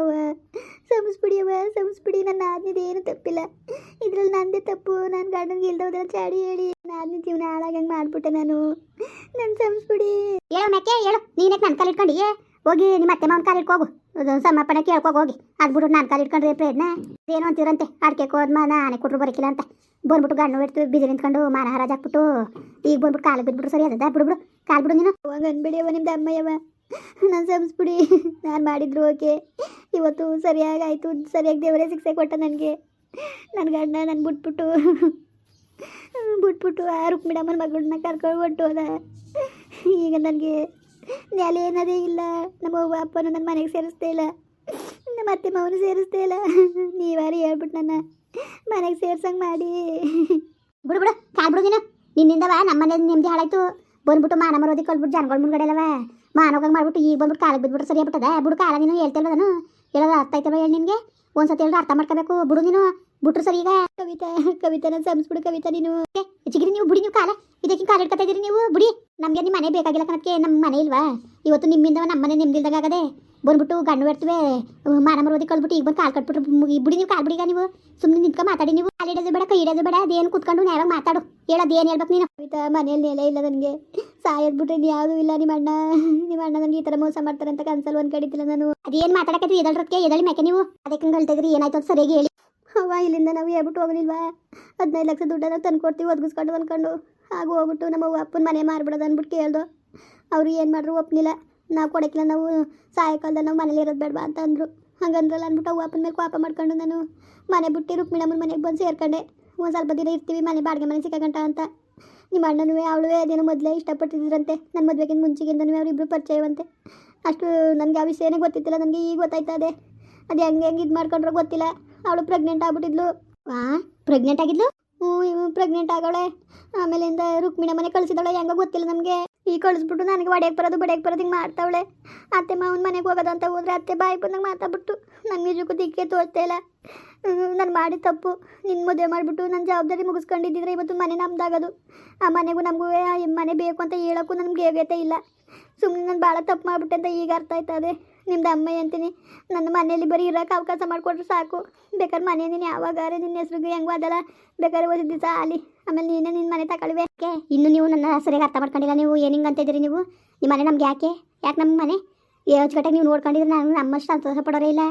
ಅವ್ವ ಸಂಸ್ಬಿಡಿ ಅವ ಸಂಸ್ಬಿಡಿ ನನ್ನ ಆದ್ನಿದು ಏನು ತಪ್ಪಿಲ್ಲ. ಇದ್ರಲ್ಲಿ ನಂದೇ ತಪ್ಪು. ನನ್ನ ಗಂಡನಿಗೆ ಇಲ್ದೋದ್ರ ಚಾಡಿ ಹೇಳಿ ನಾದ್ನಿ ಜೀವನ ಹಾಳಾಗಂಗೆ ಮಾಡ್ಬಿಟ್ಟೆ ನಾನು. ನನ್ನ ಸಂಸ್ಬಿಡಿ ಹೇಳು ಮೆಕ್ಕೆ ಹೇಳು. ನೀನಕ್ಕೆ ನನ್ನ ಕಾಲು ಏ ಹೋಗಿ ನಿಮ್ಮ ಅತ್ತೆ ಮಾವನ ಕಾಲು ಇಟ್ಕೋಗು ಅದು ಕೇಳ್ಕೋಗಿ ಕೇಳ್ಕೊ ಹೋಗಿ ಅದು ಬಿಟ್ಟು ನಾನು ಕಾಲು ಇಟ್ಕೊಂಡ್ರೆ ಪ್ರಯತ್ನ. ಏನು ಅಂತೀರಂತೆ ಅಡ್ಕೆ ಹೋದ್ಮ ನಾನೇ ಕೊಟ್ಟರು ಬರಕಿಲ್ಲ ಅಂತ. ಬಂದ್ಬಿಟ್ಟು ಗಣ್ಣು ಇಡ್ತು ಬಿದ್ದು ನಿಂತ್ಕೊಂಡು ಮಾನ ಹರಾಜ್ ಹಾಕ್ಬಿಟ್ಟು ಈಗ ಬಂದ್ಬಿಟ್ಟು ಕಾಲು ಬಿದ್ಬಿಟ್ಟು ಸರಿ ಅದ ಬಿಡು ಬಿಡು. ಕಾಲು ಬಿಡು ನೀನು. ಅವಾಗ ಅನ್ಬೇಡಿ ಅವ್ವ ನಿಮ್ದು ಅಮ್ಮಯ್ಯವ. ನಾನು ಸಂಸ್ಬಿಡಿ, ನಾನು ಮಾಡಿದ್ರು ಓಕೆ. ಇವತ್ತು ಸರಿಯಾಗಿ ಆಯಿತು, ಸರಿಯಾಗಿ ದೇವರೇ ಶಿಕ್ಷೆ ಕೊಟ್ಟ ನನಗೆ. ನನ್ನ ಗಂಡ ನಾನು ಬಿಟ್ಬಿಟ್ಟು ಬಿಟ್ಬಿಟ್ಟು ಆ ರುಕ್ಮಿಡಮ್ಮನ ಮಗಳನ್ನ ಕರ್ಕೊಂಡು ಅದ ಈಗ ನನಗೆ ನೆಲೆ ಏನದೇ ಇಲ್ಲ. ನಮ್ಮ ಅವ್ವ ಅಪ್ಪನು ನನ್ನ ಮನೆಗೆ ಸೇರಿಸ್ತೇ ಇಲ್ಲ. ನಮ್ಮ ಅತ್ತೆ ಮಾವನು ಸೇರಿಸ್ತೇ ಇಲ್ಲ. ನೀವಾರು ಹೇಳ್ಬಿಟ್ಟು ನನ್ನ ಮನೆಗೆ ಸೇರ್ಸಂಗೆ ಮಾಡಿ. ಬಿಡು ಬಿಡು ಕಾಲ್ ಬಿಡು ನೀನು. ನಿನ್ನಿಂದವ ನಮ್ಮನೆ ನೆಮ್ಮದಿ ಹಾಳಾಯ್ತು. ಬಂದ್ಬಿಟ್ಟು ಮಾನ ಮರೋದಿ ಕಲ್ಬಿಟ್ಟು ಜನಗಳ ಮುಂದ್ಗಡೆ ಅಲ್ಲವ? ಮಾನೋಗಂಗೆ ಮಾಡ್ಬಿಟ್ಟು ಈಗ ಬಂದ್ಬಿಟ್ಟು ಕಾಲಿಗೆ ಬಿದ್ಬಿಟ್ಟು ಸರಿ ಆಗ್ಬಿಟ್ಟದ? ಬಿಡು ಕಾಲ ನೀನು ಹೇಳ್ತಿಲ್ವ ನಾನು ಹೇಳೋದು ಅರ್ಥ ಆಯ್ತವ ಹೇಳಿ ನಿನಗೆ? ಒಂದ್ಸತಿ ಹೇಳಿದ್ರೆ ಅರ್ಥ ಮಾಡ್ಕೋಬೇಕು. ಬಿಡು ನೀನು. ಬಿಟ್ರು ಸರಿ ಈಗ. ಕವಿತಾ, ಕವಿತಾನ ಸಂಸ್ಬಿಡು ಕವಿತಾ ನೀನು. ಚಿಗಿರಿ ನೀವು, ಬಿಡಿ ನೀವು ಕಾಲ. ಇದಕ್ಕೆ ಕಾಲ ಇಟ್ಕೊತಾ ಇದ್ದೀರಿ ನೀವು. ಬಿಡಿ. ನಮಗೆ ನಿಮ್ಮ ಮನೆ ಬೇಕಾಗಿಲ್ಲ ಕಣಕ್ಕೆ. ನಮ್ಮ ಮನೆ ಇಲ್ವಾ? ಇವತ್ತು ನಿಮ್ಮಿಂದ ನಮ್ಮ ಮನೆ ನಿಮ್ದಿಲ್ದಾಗ ಆಗದೆ ಬಂದ್ಬಿಟ್ಟು ಗಂಡು ಬಿಡ್ತೀವಿ ಮಾನ ಮರೋದಿ ಕಳ್ಬಿಟ್ಟು ಈಗ ಬಂದು ಕಾಲು ಕಟ್ಬಿಟ್ಟು ಮುಗಿ- ಬಿಡಿ ನೀವು ಕಾಲ್ ಬಿಡಿಗ ನೀವು. ಸುಮ್ಮನೆ ನಿಂತ್ಕೊಂಡು ಮಾತಾಡಿ ನೀವು. ಕಾಲು ಇಡೋದು ಬೇಡ, ಕೈ ಇಡೋದು ಬೇಡ. ಅದೇನು ಕುತ್ಕೊಂಡು ನ್ಯಾಯವಾಗಿ ಮಾತಾಡು. ಹೇಳೋದು ಏನು ಹೇಳ್ಬೇಕು ನೀನು? ಕವಿತಾ, ಮನೆಯಲ್ಲಿ ನೆಲೆ ಇಲ್ಲ ನನಗೆ. ಸಾಯೋದ್ ಬಿಟ್ರೆ ಯಾವುದು ಇಲ್ಲ. ನಿಮ್ಮ ಅಣ್ಣ ನಿಮ್ಮ ಅಣ್ಣ ನನಗೆ ಈ ತರ ಮೋಸ ಮಾಡ್ತಾರೆ ಅಂತ ಕನ್ಸಲ್ ಒಂದ್ ಕಡಿತಿಲ್ಲ ನಾನು. ಅದೇನ್ ಮಾತಾಡಕತ್ತಿ ಎದಳ್ರಕ್ಕೆ ಎದಳಿ ಮ್ಯಾಕೆ ನೀವು? ಅದಕ್ಕೆ ಹೇಳ್ತಿದ್ರಿ ಏನಾಯ್ತು ಅಂತ ಸರಿಯಾಗಿ ಹೇಳಿ. ಅವ್ವ, ಇಲ್ಲಿಂದ ನಾವು ಹೇಳ್ಬಿಟ್ಟು ಹೋಗಲಿಲ್ವಾ? ಹದಿನೈದು ಲಕ್ಷ ದುಡ್ಡನ್ನ ತಂದು ಕೊಡ್ತೀವಿ, ಒದಗಿಸ್ಕೊಂಡು ಅನ್ಕೊಂಡು ಹಾಗೂ ಹೋಗ್ಬಿಟ್ಟು ನಮ್ಮ ಅಪ್ಪನ ಮನೆ ಮಾರ್ಬಿಡೋದು ಅಂದ್ಬಿಟ್ಟು ಕೇಳ್ದು. ಅವ್ರು ಏನು ಮಾಡ್ರು ಒಪ್ಪನಿಲ್ಲ ನಾವು ಕೊಡೋಕ್ಕಿಲ್ಲ ನಾವು ಸಾಯಂಕಾಲದಲ್ಲಿ ನಾವು ಮನೇಲಿ ಇರೋದು ಬೇಡವಾ ಅಂತ ಅಂದರು. ಹಂಗಂದ್ರಲ್ಲ ಅಂದ್ಬಿಟ್ಟು ಅವ್ವ ಅಪ್ಪನ ಮೇಲೆ ಕೋಪ ಮಾಡ್ಕೊಂಡು ನಾನು ಮನೆ ಬಿಟ್ಟು ರುಕ್ಮಿಣಮ್ಮನ ಮನೆಗೆ ಬಂದು ಸೇರ್ಕೊಂಡೆ. ಒಂದು ಸ್ವಲ್ಪ ದಿನ ಇರ್ತೀವಿ, ಮನೆ ಬಾಡಿಗೆ ಮನೆ ಸಿಕ್ಕಗಂಟ ಅಂತ. ನಿಮ್ಮ ಅಣ್ಣನೂ ಅವಳು ಅದೇನೋ ಮೊದಲೇ ಇಷ್ಟಪಟ್ಟಿದ್ರಂತೆ. ನನ್ನ ಮದುವೆಗಿಂತ ಮುಂಚೆಗಿಂತನೂ ಅವರಿಬ್ಬರು ಪರಿಚಯವಂತೆ. ಅಷ್ಟು ನನಗೆ ಆ ವಿಷಯನೇ ಗೊತ್ತಿತ್ತಿಲ್ಲ, ನನಗೆ ಈಗ ಗೊತ್ತಾಯ್ತಾ ಅದೇ ಅದು ಹೆಂಗೆ ಹೆಂಗೆ ಇದು ಮಾಡ್ಕೊಂಡ್ರೆ ಗೊತ್ತಿಲ್ಲ. ಅವಳು ಪ್ರೆಗ್ನೆಂಟ್ ಆಗ್ಬಿಟ್ಟಿದ್ಲು. ವಾ ಪ್ರೆಗ್ನೆಂಟ್ ಆಗಿದ್ಲು? ಹ್ಞೂ ಪ್ರೆಗ್ನೆಂಟ್ ಆಗವಳೆ. ಆಮೇಲಿಂದ ರುಕ್ಮಿಣ ಮನೆ ಕಳಿಸಿದವಳೆ, ಹೆಂಗೋ ಗೊತ್ತಿಲ್ಲ ನಮಗೆ ಈ ಕಳಿಸ್ಬಿಟ್ಟು ನನಗೆ ಒಡೆಯಕ್ಕೆ ಬರೋದು ಬಡಿಯಕ್ಕೆ ಬರೋದು ಹಿಂಗೆ ಮಾಡ್ತಾವಳೆ. ಅತ್ತೆ ಮಾವನ ಮನೆಗೆ ಹೋಗೋದಂತ ಹೋದ್ರೆ ಅತ್ತೆ ಬಾಯಿ ಬಂದಂಗೆ ಮಾತಾಡ್ಬಿಟ್ಟು ನನ್ನ ನಿಜಕ್ಕೂ ದಿಕ್ಕೆ ತೋರ್ತಾ ಇಲ್ಲ. ನಾನು ಮಾಡಿ ತಪ್ಪು. ನಿನ್ನ ಮದುವೆ ಮಾಡಿಬಿಟ್ಟು ನನ್ನ ಜವಾಬ್ದಾರಿ ಮುಗಿಸ್ಕೊಂಡಿದ್ದಿದ್ರೆ ಇವತ್ತು ಮನೆ ನಮ್ದಾಗೋದು. ಆ ಮನೆಗೂ ನಮಗೂ ಮನೆ ಬೇಕು ಅಂತ ಹೇಳೋಕ್ಕೂ ನನಗೆ ಯೋಗ್ಯತೆ ಇಲ್ಲ. ಸುಮ್ಮನೆ ನಾನು ಭಾಳ ತಪ್ಪು ಮಾಡಿಬಿಟ್ಟೆ ಅಂತ ಈಗ ಅರ್ಥ ಆಯ್ತದೆ ನಿಮ್ದು ಅಮ್ಮಯ್ಯ ಅಂತೀನಿ. ನನ್ನ ಮನೆಯಲ್ಲಿ ಬರೀ ಇರೋಕೆ ಅವಕಾಶ ಮಾಡಿಕೊಟ್ರೆ ಸಾಕು. ಬೇಕಾದ್ರೆ ಮನೆ ನೀನು ಯಾವಾಗಾರೆ ನಿನ್ನ ಹೆಸ್ರಿಗೆ ಹೆಂಗೋ ಅದಲ್ಲ ಬೇಕಾದ್ರೆ ಒಂದು ದಿವಸ ಅಲ್ಲಿ ಆಮೇಲೆ ನೀನೇ ನಿನ್ನ ಮನೆ ತಗೊಳ್ವೆ ಯಾಕೆ? ಇನ್ನು ನೀವು ನನ್ನ ಸರಿಯಾಗಿ ಅರ್ಥ ಮಾಡ್ಕೊಂಡಿಲ್ಲ. ನೀವು ಏನು ಹಿಂಗೆ ಅಂತ ಇದ್ದೀರಿ ನೀವು? ನಿಮ್ಮ ಮನೆ ನಮ್ಗೆ ಯಾಕೆ? ಯಾಕೆ ನಮ್ಮ ಮನೆ? ಯೋಚಕಟ್ಟಾಗಿ ನೀವು ನೋಡ್ಕೊಂಡಿದ್ರೆ ನಾನು ನಮ್ಮಷ್ಟು ಸಂತೋಷ ಪಡೋರೇ ಇಲ್ಲ.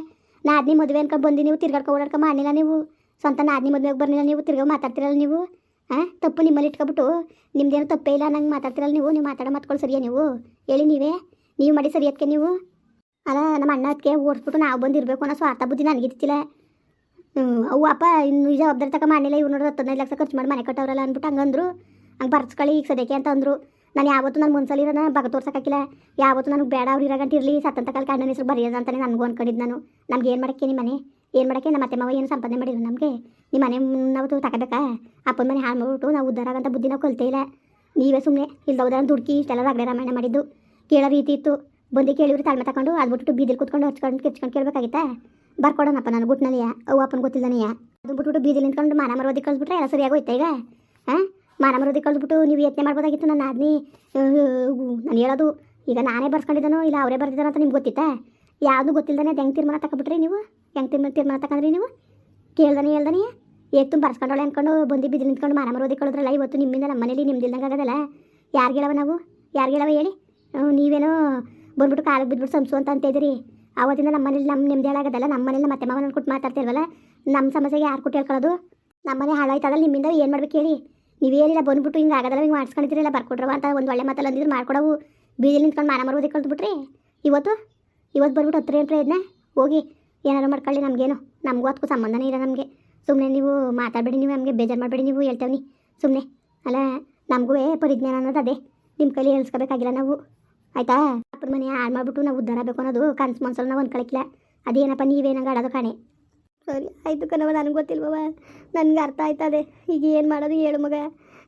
ನಾ ಆದ್ನಿ ಮದುವೆ ಅನ್ಕೊಂಡು ಬಂದು ನೀವು, ತಿರ್ಗಾಡ್ಕೊ ಓಡಾಡ್ಕೊ ಮಾಡಿಲ್ಲ ನೀವು. ಸ್ವಂತ ನಾದ್ನಿ ಮದುವೆಗೆ ಬರ್ಲಿಲ್ಲ ನೀವು, ತಿರ್ಗಾ ಮಾತಾಡ್ತಿರಲ್ಲ ನೀವು. ಹಾಂ ತಪ್ಪು ನಿಮ್ಮಲ್ಲಿ ಇಟ್ಕೊಬಿಟ್ಟು ನಿಮ್ದೇನು ತಪ್ಪೇ ಇಲ್ಲ ನಂಗೆ ಮಾತಾಡ್ತಿರಲ್ಲ ನೀವು ನೀವು ಮಾತಾಡೋ ಮಾತ್ಕೊಳ್ಳಿ ಸರಿಯಾ ನೀವು? ಹೇಳಿ ನೀವೇ, ನೀವು ಮಾಡಿ ಸರಿ ಅದಕ್ಕೆ ನೀವು. ಅಲ್ಲ, ನಮ್ಮ ಅಣ್ಣ ಅದಕ್ಕೆ ಓಡಿಸ್ಬಿಟ್ಟು ನಾವು ಬಂದಿರಬೇಕು ಅನ್ನೋ ಸ್ವಾರ್ಥ ಬುದ್ಧಿ ನನಗಿತ್ತಿಲ್ಲ ಅವು ಅಪ್ಪ ಇನ್ನು ಜವಾಬ್ದಾರಿ ತಕ ಮಾಡಿಲ್ಲ ಇವ್ರು ನೋಡಿದ್ರೆ ಹತ್ತೊಂದೈದು ಲಕ್ಷ ಖರ್ಚು ಮಾಡಿ ಮನೆ ಕಟ್ಟವ್ರಲ್ಲ ಅಂದ್ಬಿಟ್ಟು ಹಂಗಂದ್ರು. ಹಂಗೆ ಬರ್ಸ್ಕೊಳ್ಳಿ ಈಗ ಸದ್ಯಕ್ಕೆ ಅಂತ ಅಂದರು. ನಾನು ಯಾವತ್ತೂ ನನ್ನ ಮುನ್ಸಲ್ಲಿ ಇರೋನ ಬಗ ತೋರ್ಸಕ್ಕಾಗಿಲ್ಲ. ಯಾವತ್ತೂ ನನಗೆ ಬೇಡ ಅವ್ರು ಇರಾಗಂಟ ಇರಲಿ ಸತ್ತಂತ ಕಾಲ ಕಣ್ಣನ ಹೆಸರು ಬರೆಯೋದು ಅಂತಾನೆ ನನಗೂ ಅನ್ಕೊಂಡಿದ್ದು ನಾನು. ನಮ್ಗೆ ಏನು ಮಾಡಕ್ಕೆ ನಿಮ್ಮ ಮನೆ? ಏನು ಮಾಡಕ್ಕೆ? ನಮ್ಮ ಅತ್ತೆ ಮಾವ ಏನು ಸಂಪಾದನೆ ಮಾಡಿಲ್ಲ ನಮಗೆ? ನಿಮ್ಮ ಮನೆ ನಾವು ತಗೋಬೇಕಾ ಅಪ್ಪನ ಮನೆ ಹಾಳು ಮಾಡ್ಬಿಟ್ಟು ನಾವು ಉದ್ಧಾರ ಆಗಂತ ಬುದ್ಧಿ ನಾವು ಕಲ್ತೇ ಇಲ್ಲ. ನೀವೇ ಸುಮ್ಮನೆ ಇಲ್ದವ್ದ ದುಡ್ಕಿ ಇಷ್ಟೆಲ್ಲ ರಗಡೆ ರಾಮಾಯಣ ಮಾಡಿದ್ದು. ಕೇಳೋ ರೀತಿ ಇತ್ತು. ಬಂದು ಕೇಳಿವ್ರಿ ತಾಳ್ಮೆ ತಗೊಂಡು ಅದ್ಬಿಟ್ಟು ಬೀದಿಲಿ ಕುತ್ಕೊಂಡು ಹಚ್ಕೊಂಡು ಕಿಚ್ಕೊಂಡು ಕೇಳಬೇಕಾಗಿತ್ತಾ? ಬರ್ಕೊಡೋಣಪ್ಪ ನಾನು ಗುಟ್ನಲ್ಲಿಯ ಅವು ಅಪ್ಪನ ಗೊತ್ತಿಲ್ಲನೆಯ ಅದು ಬಿಟ್ಬಿಟ್ಟು ಬೀದಿ ನಿಂತ್ಕೊಂಡು ಮಾನ ಮರೋದಿ ಕಳಿಸ್ಬಿಟ್ರೆ ಎಲ್ಲ ಸರಿಯಾಗೋಯ್ತಾ ಈಗ? ಹಾಂ ಮಾನ ಮರೋದಿ ನೀವು ಯತ್ನೆ ಮಾಡ್ಬೋದಾಗಿತ್ತು ನನ್ನ ಆದ್ನಿ ನಾನು ಹೇಳೋದು, ಈಗ ನಾನೇ ಬರ್ಸ್ಕೊಂಡಿದ್ದಾನೋ ಇಲ್ಲ ಅವರೇ ಬರ್ತಿದ್ದಾನೋ ಅಂತ ನಿಮ್ಗೆ ಗೊತ್ತಿತ್ತಾ? ಯಾವುದು ಗೊತ್ತಿಲ್ಲದೇ ಹೆಂಗೆ ತೀರ್ಮಾನ ತಗೊಬಿಟ್ರಿ ನೀವು? ಹೆಂಗೆ ತೀರ್ಮಾನ ತೀರ್ಮಾನ ತಗೊಂಡ್ರಿ ನೀವು? ಕೇಳ್ದಾನೆ ಹೇಳ್ದಾನೆ ಏಕ್ ತುಂಬ ಅಂದ್ಕೊಂಡು ಬಂದು ಬಿದ್ದು ನಿಂತ್ಕೊಂಡು ಮಾನ ಮರೋದಿ ಕಳೆದ್ರಲ್ಲ, ಇವತ್ತು ನಿಮ್ಮಿಂದ ನಮ್ಮ ಮನೇಲಿ ನಿಮ್ದಿಲ್ದಂಗೆ ಆಗೋದಲ್ಲ? ಯಾರು ಹೇಳವ ನಾವು? ಯಾರು ಹೇಳವ ಹೇಳಿ? ನೀವೇನೋ ಬಂದ್ಬಿಟ್ಟು ಕಾಲಿಗೆ ಬಿದ್ಬಿಟ್ಟು ಸಂಸು ಅಂತ ಅಂತ ಇದ್ದೀರಿ ಆವತ್ತಿಂದ ನಮ್ಮ ಮನೇಲಿ ನಮ್ಮ ನಿಮ್ದು ಹೇಳಾಗದಲ್ಲ, ನಮ್ಮ ಮನೇಲಿ ಮತ್ತೆ ಮಾವನ ಕೊಟ್ಟು ಮಾತಾಡ್ತಿರ್ವಲ್ಲ ನಮ್ಮ ಸಮಸ್ಯೆಗೆ ಯಾರು ಕೊಟ್ಟು ಹೇಳ್ಕೊಳ್ಳೋದು? ನಮ್ಮ ಮನೆ ಹಾಳಾಯ್ತದಲ್ಲ ನಿಮ್ಮಿಂದ ಏನು ಮಾಡ್ಬೇಕು ಹೇಳಿ? ನೀವೇನಿಲ್ಲ ಬಂದ್ಬಿಟ್ಟು ಹಿಂಗೆ ಆಗದಲ್ಲ ಹಿಂಗೆ ಮಾಡಿಸ್ಕೊಂಡಿದ್ರಿಲ್ಲ ಬರ್ಕೊಡ್ರವ ಅಂತ ಒಂದು ಒಳ್ಳೆ ಮಾತಲ್ಲಿ ಅಂದಿದ್ರು, ಮಾಡ್ಕೊಡವು. ಬೀದಿಲಿ ನಿಂತ್ಕೊಂಡು ಮಾನ ಮರೋದಿ ಕಲ್ತ್ಬಿಟ್ರಿ ಇವತ್ತು? ಇವತ್ತು ಬಂದ್ಬಿಟ್ಟು ಹತ್ತಿರ ಏನು ಇದನ್ನ ಹೋಗಿ. ಏನಾರು ಮಾಡ್ಕೊಳ್ಳಿ ನಮಗೇನು. ನಮಗೂ ಅದಕ್ಕೂ ಸಂಬಂಧನೇ ಇಲ್ಲ ನಮಗೆ. ಸುಮ್ಮನೆ ನೀವು ಮಾತಾಡಬೇಡಿ ನೀವು, ನಮಗೆ ಬೇಜಾರು ಮಾಡಬೇಡಿ ನೀವು, ಹೇಳ್ತೇವೆ ಸುಮ್ಮನೆ ಅಲ್ಲ, ನಮಗೂ ಪರಿಜ್ಞಾನ ಅನ್ನೋದು ಅದೇ. ನಿಮ್ಮ ಕೈಲಿ ಹೇಳ್ಸ್ಕೋಬೇಕಾಗಿಲ್ಲ ನಾವು. ಆಯ್ತಾ? ಅಪ್ಪನ ಮನೆ ಹಾಳು ಮಾಡಿಬಿಟ್ಟು ನಾವು ಉದ್ಧಾರ ಆಗಬೇಕು ಅನ್ನೋದು ಕನ್ಸು ಮನ್ಸಲ್ಲಿ ನಾವು ಅನ್ಕೊಳಕ್ಕಿಲ್ಲ ಅದೇನಪ್ಪ ನೀವೇನಂಗೆ ಆಡೋದು ಕಾಣೆ. ಸರಿ, ಆಯಿತು ಕಣವ ನನಗೆ ಗೊತ್ತಿಲ್ವವ ನನಗೆ ಅರ್ಥ ಆಯ್ತದೆ. ಈಗ ಏನು ಮಾಡೋದು ಹೇಳು ಮಗ.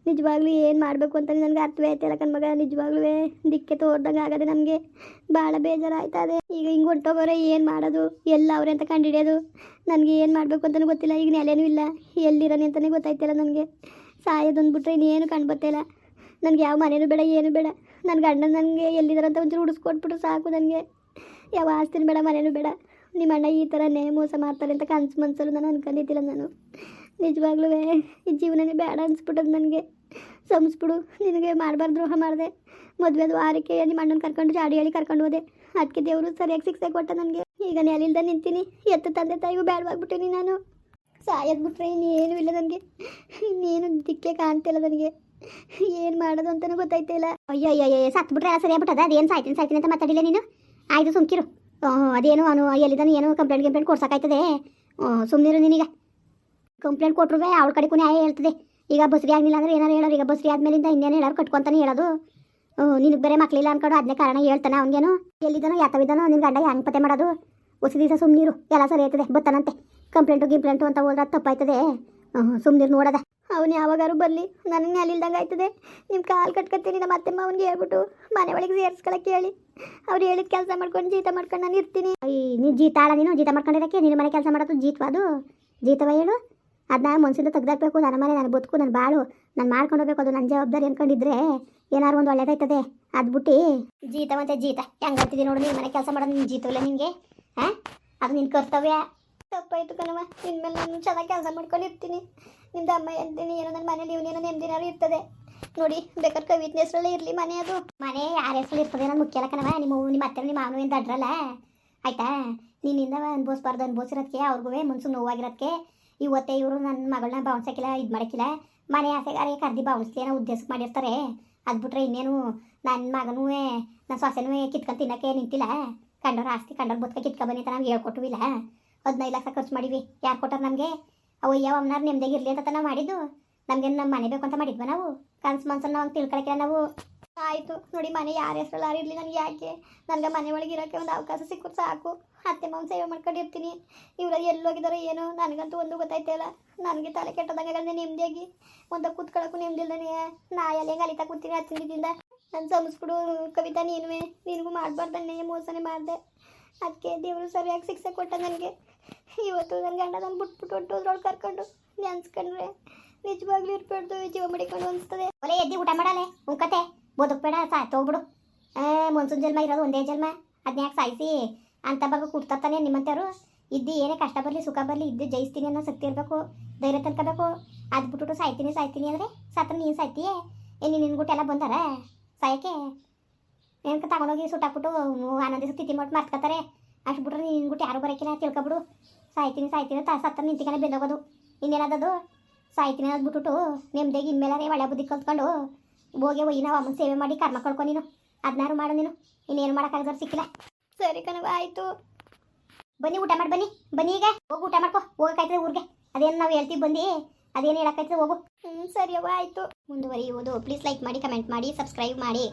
ನಿಜವಾಗ್ಲೂ ಏನು ಮಾಡಬೇಕು ಅಂತ ನನಗೆ ಅರ್ಥವೇ ಆಯ್ತಲ್ಲ ಕಣ್ ಮಗ. ನಿಜವಾಗ್ಲೂ ದಿಕ್ಕೆ ತೋರ್ದಂಗೆ ಆಗದೆ ನಮಗೆ ಭಾಳ ಬೇಜಾರಾಯ್ತದೆ. ಈಗ ಹಿಂಗೆ ಹೊಂಟೋಗೋರೆ, ಏನು ಮಾಡೋದು? ಎಲ್ಲ ಅವ್ರೆ ಅಂತ ಕಂಡುಹಿಡಿಯೋದು ನನಗೆ ಏನು ಮಾಡಬೇಕು ಅಂತಲೂ ಗೊತ್ತಿಲ್ಲ. ಈಗ ನೆಲೆನೂ ಇಲ್ಲ. ಎಲ್ಲಿರೋನಿ ಅಂತಲೇ ಗೊತ್ತಾಯ್ತಿಲ್ಲ ನನಗೆ. ಸಾಯೋದೊಂದ್ಬಿಟ್ರೆ ಇನ್ನೇನು ಕಂಡು ಕಾಣ್ಬತ್ತಿಲ್ಲ ನನಗೆ ಯಾವ ಮನೇನೂ ಬೇಡ, ಏನು ಬೇಡ. ನನ್ನ ಗಂಡನ ನನಗೆ ಎಲ್ಲಿದ್ದಾರೆ ಅಂತ ಒಂಚೂರು ಹುಡಿಸ್ಕೊಟ್ಬಿಟ್ರೆ ಸಾಕು ನನಗೆ. ಯಾವ ಆಸ್ತಿನೂ ಬೇಡ, ಮನೇನೂ ಬೇಡ. ನಿಮ್ಮ ಅಣ್ಣ ಈ ಥರನೇ ಮೋಸ ಮಾಡ್ತಾರೆ ಅಂತ ಕನ್ಸು ಮನ್ಸಲ್ಲೂ ನಾನು ಅನ್ಕೊಂಡಿದ್ದಿಲ್ಲ ನಾನು. ನಿಜವಾಗ್ಲೂ ಈ ಜೀವನನೇ ಬೇಡ ಅನ್ಸ್ಬಿಟ್ಟದು ನನಗೆ. ಸಂಸ್ಬಿಡು, ನಿನಗೆ ಮಾಡಬಾರ್ದು ದ್ರೋಹ ಮಾಡಿದೆ. ಮದುವೆದು ಆರಕ್ಕೆ ನಿಮ್ಮ ಅಣ್ಣನ ಕರ್ಕೊಂಡು ಜಾಡಿ ಹೇಳಿ ಕರ್ಕೊಂಡು ಹೋದೆ. ಅದಕ್ಕೆ ದೇವರು ಸರಿಯಾಗಿ ಶಿಕ್ಷೆ ಕೊಟ್ಟ ನನಗೆ. ಈಗ ನೆಲಿಲ್ದ ನಿಂತೀನಿ. ಎತ್ತ ತಂದೆ ತಾಯಿಗೂ ಬೇಡವಾಗ್ಬಿಟ್ಟಿನಿ ನಾನು. ಸಾಯದ್ಬಿಟ್ರೆ ಇನ್ನೇನು ಇಲ್ಲ ನನಗೆ. ಇನ್ನೇನು ದಿಕ್ಕೆ ಕಾಣ್ತಿಲ್ಲ ನನಗೆ. ಏನು ಮಾಡೋದು ಅಂತಲೂ ಗೊತ್ತಾಯ್ತಿಲ್ಲ. ಅಯ್ಯೋ ಅಯ್ಯೋ ಸತ್ತು ಬಿಟ್ರೆ ಸರಿ ಆಗ್ಬಿಟ್ಟದ ಅದೇನು ಸಾಯ್ತೀನಿ ಸಾಯ್ತೀನಿ ಅಂತ ಮಾತಾಡಿಲ್ಲ ನೀನು? ಆಯಿತು, ಸುಮ್ಕಿರು. ಅದೇನು ಅವನು ಎಲ್ಲಿದ್ದಾನೆ ಏನು ಕಂಪ್ಲೇಂಟ್ ಕಂಪ್ಲೇಂಟ್ ಕೊಡ್ಸೋಕಾಯ್ತದೆ ಸುಮ್ಮನಿರು ನಿನಗೆ. ಕಂಪ್ಲೇಂಟ್ ಕೊಟ್ಟರು ಅವಳ ಕಡೆ ನ್ಯಾಯ ಹೇಳ್ತದೆ. ಈಗ ಬಸ್ರಿ ಆಗಲಿಲ್ಲ ಅಂದ್ರೆ ಏನಾರು ಹೇಳೋರು, ಈಗ ಬಸ್ರಿ ಆದ್ಮೇಲಿಂದ ಇನ್ನೇನು ಹೇಳೋರು ಕಟ್ಕೊಂತಾನೆ ಹೇಳೋದು. ನಿನಗೆ ಬೇರೆ ಮಕ್ಕಳಿಲ್ಲ ಅನ್ಕೊಂಡು ಅದನ್ನೇ ಕಾರಣ ಹೇಳ್ತಾನೆ ಅವನಿಗೇನು. ಎಲ್ಲಿದ್ದಾನೋ, ಯಾತವಿದ್ದಾನೋ ನಿನ್ನ ಗಂಡ ಹೆಂಗೆ ಪತ್ತೆ ಮಾಡೋದು? ಹೊಸ ದಿವಸ ಸುಮ್ಮನಿರು ಎಲ್ಲ ಸರಿ ಆಯ್ತದೆ, ಬತ್ತಾನಂತೆ. ಕಂಪ್ಲೇಂಟು ಗಿಂಪ್ಲೇಂಟು ಅಂತ ಹೋದ್ರೆ ತಪ್ಪಾಯ್ತದೆ. ಸುಮ್ಮನಿರು ನೋಡದ. ಅವನು ಯಾವಾಗಾರು ಬರಲಿ. ನನಗೆ ಅಲ್ಲಿಲ್ದಂಗೆ ಆಯ್ತದೆ. ನಿಮ್ಮ ಕಾಲು ಕಟ್ಕೊತೀನಿ ನಮ್ಮ ಅತ್ತೆಮ್ಮ ಅವ್ನಿಗೆ ಹೇಳ್ಬಿಟ್ಟು ಮನೆ ಒಳಗೆ ಸೇರಿಸ್ಕೊಳಕ್ಕೆ ಹೇಳಿ. ಅವ್ರು ಹೇಳಿದ ಕೆಲಸ ಮಾಡ್ಕೊಂಡು ಜೀತ ಮಾಡ್ಕೊಂಡು ನಾನು ಇರ್ತೀನಿ. ಅಯ್ಯ ನೀನು ಜೀತಾಳ ನೀನು? ಜೀತ ಮಾಡ್ಕೊಂಡಿರಕ್ಕೆ ನಿನ್ನ ಮನೆ ಕೆಲಸ ಮಾಡೋದು ಜೀತವ ಅದು? ಜೀತವ ಹೇಳು. ಅದನ್ನ ಮನಸ್ಸಿಂದ ತೆಗ್ದಾಕ್ಬೇಕು. ನನ್ನ ಮನೆ ನಾನು ಬದುಕು ನನ್ನ ಬಾಳು. ನಾನು ಮಾಡ್ಕೊಂಡು ಹೋಗ್ಬೇಕು. ಅದು ನನ್ನ ಜವಾಬ್ದಾರಿ ಅನ್ಕೊಂಡಿದ್ರೆ ಏನಾದ್ರು ಒಂದು ಒಳ್ಳೇದಾಯ್ತದೆ ಅದು ಬಿಟ್ಟು. ಜೀತ ಮತ್ತೆ ಜೀತ. ಹೆಂಗಂತಿದ್ದೀನಿ ನೋಡು ನೀನು ಮನೆ ಕೆಲಸ ಮಾಡೋದು ನಿನ್ನ ಜೀತವಲ್ಲ ನಿನಗೆ ಹಾಂ ಅದು ನಿನ್ನ ಕರ್ತವ್ಯ. ತಪ್ಪಾಯ್ತು ಕಣವ ಇನ್ಮೇಲೆ ನಾನು ಚೆನ್ನಾಗಿ ಕೆಲಸ ಮಾಡ್ಕೊಂಡು ಇರ್ತೀನಿ ನಿಮ್ದು ಅಮ್ಮ ಏನೋ ನನ್ನ ಮನೇಲಿ ಇವನೇನೋ ನೆಮ್ಮದಿನಾರು ಇರ್ತದೆ. ನೋಡಿ, ಬೇಕಾದ್ರೆ ಕವಿತ್ನ ಹೆಸರಲ್ಲೇ ಇರಲಿ ಮನೆ ಅದು. ಮನೆ ಯಾರ ಹೆಸರು ಇರ್ತದೆ ನಾನು ಮುಖ್ಯ ಅಲ್ಲ ಕಣವ ನಿಮ್ಮ ನಿಮ್ಮ ಅತ್ತೆ ನಿಮ್ಮ ಮಾವನು ಏನು ಆಯ್ತಾ? ನಿನ್ನಿಂದ ಅನ್ಭವಿಸ್ಬಾರ್ದು ಅನ್ಭವಿಸಿರೋದಕ್ಕೆ ಅವ್ರಿಗೂ ಮುನ್ಸು ನೋವಾಗಿರೋದಕ್ಕೆ ಇವತ್ತೇ ಇವರು ನನ್ನ ಮಗಳನ್ನ ಬಾವನ್ಸಕ್ಕಿಲ್ಲ ಇದು ಮಾಡೋಕ್ಕಿಲ್ಲ ಮನೆ ಆಸೆಗಾರಿಗೆ ಕರ್ದಿ ಬೌನ್ಸ್ಲಿ ಅನ್ನೋ ಉದ್ದೇಶಕ್ಕೆ ಮಾಡಿರ್ತಾರೆ. ಅದು ಬಿಟ್ರೆ ಇನ್ನೇನು ನನ್ನ ಮಗನೂ ನನ್ನ ಸೊಸೆನೂ ಕಿತ್ಕೊಂಡು ತಿನ್ನಕ್ಕೆ ನಿಂತಿಲ್ಲ. ಕಂಡವ್ರ ಆಸ್ತಿ, ಕಂಡವ್ರ ಬದುಕ ಕಿತ್ಕೊ ಬನ್ನಿ ಅಂತ ನಾವು ಹದಿನೈದು ಲಕ್ಷ ಖರ್ಚು ಮಾಡಿವಿ. ಯಾರು ಕೊಟ್ಟಾರ ನಮಗೆ? ಅವು ಯಾವ ಅಮ್ಮನಾರು ನೆಮ್ಮದಿಗೆ ಇರ್ಲಿ ಅಂತ ನಾವು ಮಾಡಿದ್ದು. ನಮಗೆ ನಮ್ಮ ಮನೆ ಬೇಕು ಅಂತ ಮಾಡಿದ್ವ ನಾವು. ಕನ್ಸು ಮನ್ಸನ್ನ ನಾವು ತಿಳ್ಕೊಳಕ್ಕೆ ನಾವು ಆಯಿತು. ನೋಡಿ ಮನೆ ಯಾರ ಹೆಸ್ರಲ್ಲಿ ಇರಲಿ ನನಗೆ ಯಾಕೆ? ನನಗೆ ಮನೆ ಒಳಗೆ ಇರೋಕ್ಕೆ ಒಂದು ಅವಕಾಶ ಸಿಕ್ಕರು ಸಾಕು. ಅತ್ತೆ, ಮಾವನ ಸೇವೆ ಮಾಡ್ಕೊಂಡಿರ್ತೀನಿ. ಇವ್ರು ಎಲ್ಲಿ ಹೋಗಿದಾರೋ ಏನೋ ನನಗಂತೂ ಒಂದು ಗೊತ್ತೈತೆ ಇಲ್ಲ ನನಗೆ ತಲೆ ಕೆಟ್ಟದಂಗೆ ನೆಮ್ಮದಿಯಾಗಿ ಒಂದು ಕೂತ್ಕೊಳ್ಳೋಕ್ಕೂ ನೆಮ್ಮದಿಲ್ದೇ ನಾ ಎಲ್ಲಿ ಹೆಂಗೆ ಅಲಿತಾ ಕೂತೀನಿ ಹತ್ತಿರದಿಂದ ನಾನು ಸಮಸ್ಬಿಡು ಕವಿತಾ ನೀನುವೆ. ನಿನಗೂ ಮಾಡಬಾರ್ದನ್ನೇ ಮೋಸನೆ ಮಾಡಿದೆ. ಅದಕ್ಕೆ ದೇವರು ಸರಿಯಾಗಿ ಶಿಕ್ಷೆ ಕೊಟ್ಟ ನನಗೆ. ಇವತ್ತು ನನ್ನ ಗಂಡ ನಾನು ಬಿಟ್ಬಿಟ್ಟು ಹೊಟ್ಟೋದ್ರೊಳಗೆ ಕರ್ಕೊಂಡು ನೆನ್ಸ್ಕೊಂಡ್ರೆ ನಿಜವಾಗ್ಲೂ ಇರ್ಬಾರ್ದು ಜೀವ ಮಡಿಕೊಂಡು ಅನಿಸ್ತದೆ. ಒಲೆ ಎದ್ದಿ ಊಟ ಮಾಡಲೆ? ಉಂಕತೆ ಬದುಕ್ಬೇಡ ಏ, ಮನ್ಸೂನ್ ಜನ್ಮ ಇರೋದು ಒಂದೇ ಜನ್ಮ. ಅದ್ನ್ಯಾಕೆ ಯಾಕೆ ಸಾಯಿಸಿ. ಅಂತ ಬಗ್ಗೆ ಕುಡ್ತಾನೆ ನಿಮ್ಮಂತವ್ರು ಇದ್ದು ಏನೇ ಕಷ್ಟ ಬರಲಿ, ಸುಖ ಬರಲಿ, ಇದ್ದು ಜಯಿಸ್ತೀನಿ ಅನ್ನೋ ಶಕ್ತಿ ಇರಬೇಕು. ಧೈರ್ಯ ತನ್ಕೋಬೇಕು. ಅದು ಬಿಟ್ಬಿಟ್ಟು ಸಾಯ್ತೀನಿ ಸಾಯ್ತೀನಿ ಅಂದರೆ, ಸತ್ರ ನೀನು ಸಾಯ್ತೀಯೇ? ಏನು ನಿನ್ಗುಟ್ಟು ಎಲ್ಲ ಬಂದಾರ? ಸಾಯಕ್ಕೆ? ಏನಕ್ಕೆ ತಗೊಂಡೋಗಿ ಸುಟ್ಟಾಕ್ಬಿಟ್ಟು ಆನಂದ ದಿವಸ ತಿಥಿ ಮಾಡಿ ಮರ್ತ್ಕೋತಾರೆ? ಅಷ್ಟು ಬಿಟ್ರೆ ನಿನ್ಗುಟ್ಟು ಯಾರು ಬರೋಕ್ಕಿಲ್ಲ ತಿಳ್ಕೊಬಿಡು. ಸಾಯ್ತೀನಿ ಸಾಯ್ತೀನಿ ತ ಸತ್ರ ನಿಂತಿಕನೆ ಬೆಂದೋಗೋದು. ಇನ್ನೇನದದು? ಸಾಯ್ತೀನಿ ಅನ್ನೋದು ಬಿಟ್ಬಿಟ್ಟು ನೆಮ್ಮದಿಯಾಗಿ ಇನ್ಮೇಲೆ ಒಳ್ಳೆ ಬುದ್ಧಿ ಕಲ್ತ್ಕೊಂಡು ಹೋಗಿ ಹೋಗಿ ನಾವು ಅಮ್ಮನ ಸೇವೆ ಮಾಡಿ ಕರ್ಮ ಕಳ್ಕೊ ನೀನು. ಅದನ್ನಾರು ಮಾಡು ನೀನು. ಇನ್ನೇನು ಮಾಡೋಕ್ಕಾಗದವ್ರು ಸಿಕ್ಕಿಲ್ಲ. ಸರಿ ಕಣವ ಆಯಿತು. ಬನ್ನಿ ಊಟ ಮಾಡಿ ಬನ್ನಿ. ಬನ್ನಿ ಈಗ. ಹೋಗಿ ಊಟ ಮಾಡ್ಕೊ. ಹೋಗಕ್ಕಾಯ್ತದೆ ಊರಿಗೆ. ಅದೇನು ನಾವು ಹೇಳ್ತೀವಿ ಬಂದು. ಅದೇನು ಹೇಳಕ್ಕಾಯ್ತದೆ ಹೋಗು. ಹ್ಞೂ ಸರಿ ಅವ ಆಯಿತು. ಮುಂದುವರಿಯುವುದು. ಪ್ಲೀಸ್ ಲೈಕ್ ಮಾಡಿ ಕಮೆಂಟ್ ಮಾಡಿ ಸಬ್ಸ್ಕ್ರೈಬ್ ಮಾಡಿ.